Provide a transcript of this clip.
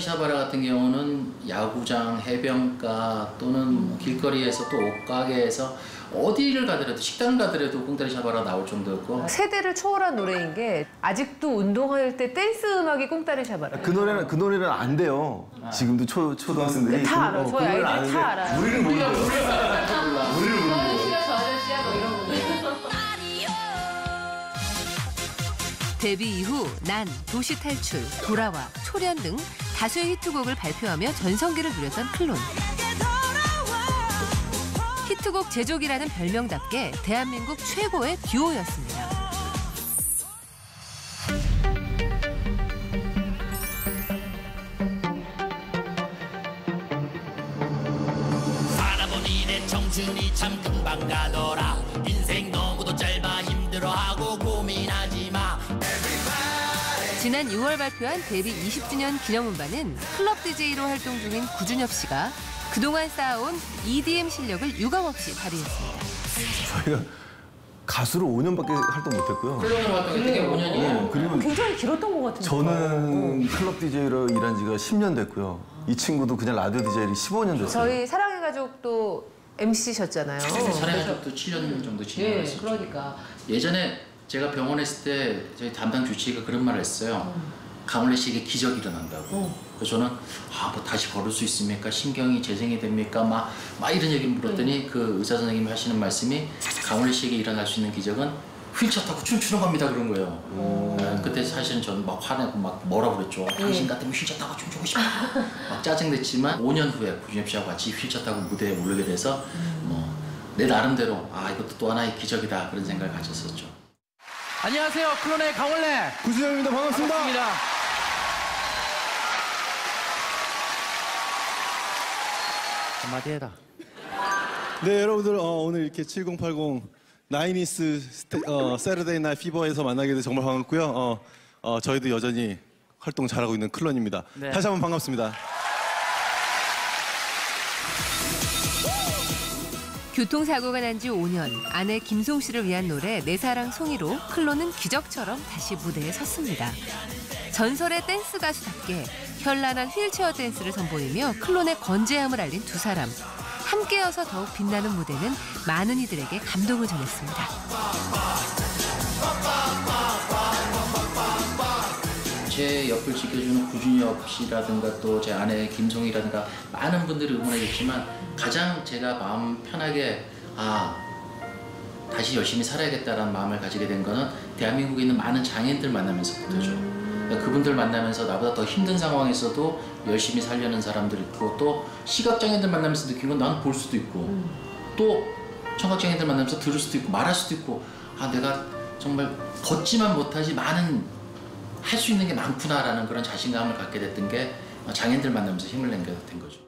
샤바라 같은 경우는 야구장, 해변가 또는 뭐 길거리에서 또 옷가게에서 어디를 가더라도 식당 가더라도 꽁다리 샤바라 나올 정도였고 세대를 초월한 노래인 게 아직도 운동할 때 댄스 음악이 꽁다리 샤바라. 그 노래는 그 노래는 안 돼요. 지금도 초 초등학생들이 다 알아요. 그- 저희 그 아이들이 아는데 다 알아요. 우리는 모르고요. 우리는 아저씨야 뭐. 데뷔 이후 난, 도시 탈출, 돌아와, 초련 등 다수의 히트곡을 발표하며 전성기를 누렸던 클론. 히트곡 제조기라는 별명답게 대한민국 최고의 듀오였습니다. 살아보니 내 청춘이 참 금방 가더라 인생 너무도 짧아 지난 6월 발표한 데뷔 20주년 기념음반은 클럽 DJ로 활동 중인 구준엽 씨가 그동안 쌓아온 EDM 실력을 유감없이 발휘했습니다. 저희가 가수로 5년밖에 활동 못했고요. 활동이 되게 5년이에요. 네, 그리고 굉장히 길었던 것 같은데. 저는 클럽 DJ로 일한 지가 10년 됐고요. 이 친구도 그냥 라디오 DJ를 15년 됐어요. 저희 사랑의 가족도 MC셨잖아요. 사례가족도 7년 정도 예, 진행했었죠. 그러니까. 예전에 제가 병원에 있을 때 저희 담당 주치의가 그런 말을 했어요. 가물레 씨에게 기적이 일어난다고. 그래서 저는 아, 뭐 다시 걸을 수 있습니까? 신경이 재생이 됩니까? 막, 막 이런 얘기를 물었더니 그 의사 선생님이 하시는 말씀이 가물레 씨에게 일어날 수 있는 기적은 휠체어 타고 춤추는 겁니다 그런 거예요. 네, 그때 사실은 저는 막 화내고 막 뭐라 그랬죠. 당신 같으면 휠체어 타고 춤추고 싶어. 막 짜증냈지만 5년 후에 구준엽 씨하고 같이 휠체어 타고 무대에 오르게 돼서 뭐내 나름대로 아 이것도 또 하나의 기적이다 그런 생각을 가졌었죠. 안녕하세요. 클론의 강원래. 구수영입니다. 반갑습니다. 반갑습니다. 한마디 해라. 네 여러분들 어, 오늘 이렇게 7080 나이니스 스테, 어, 세르데이 날 피버에서 만나게 돼서 정말 반갑고요. 어, 어, 저희도 여전히 활동 잘하고 있는 클론입니다. 네. 다시 한번 반갑습니다. 교통사고가 난 지 5년, 아내 김송 씨를 위한 노래 내 사랑 송이로 클론은 기적처럼 다시 무대에 섰습니다. 전설의 댄스 가수답게 현란한 휠체어 댄스를 선보이며 클론의 건재함을 알린 두 사람. 함께여서 더욱 빛나는 무대는 많은 이들에게 감동을 전했습니다. 제 옆을 지켜주는 구준엽 씨라든가 또 제 아내 김송이라든가 많은 분들이 응원해 주시지만 가장 제가 마음 편하게 아 다시 열심히 살아야겠다라는 마음을 가지게 된 거는 대한민국에 있는 많은 장애인들 만나면서부터죠. 그러니까 그분들 만나면서 나보다 더 힘든 상황에서도 열심히 살려는 사람들 있고 또 시각장애인들 만나면서 느낀 건 난 볼 수도 있고 또 청각장애인들 만나면서 들을 수도 있고 말할 수도 있고 아 내가 정말 걷지만 못하지 많은 할 수 있는 게 많구나라는 그런 자신감을 갖게 됐던 게 장애인들 만나면서 힘을 낸 게 된 거죠.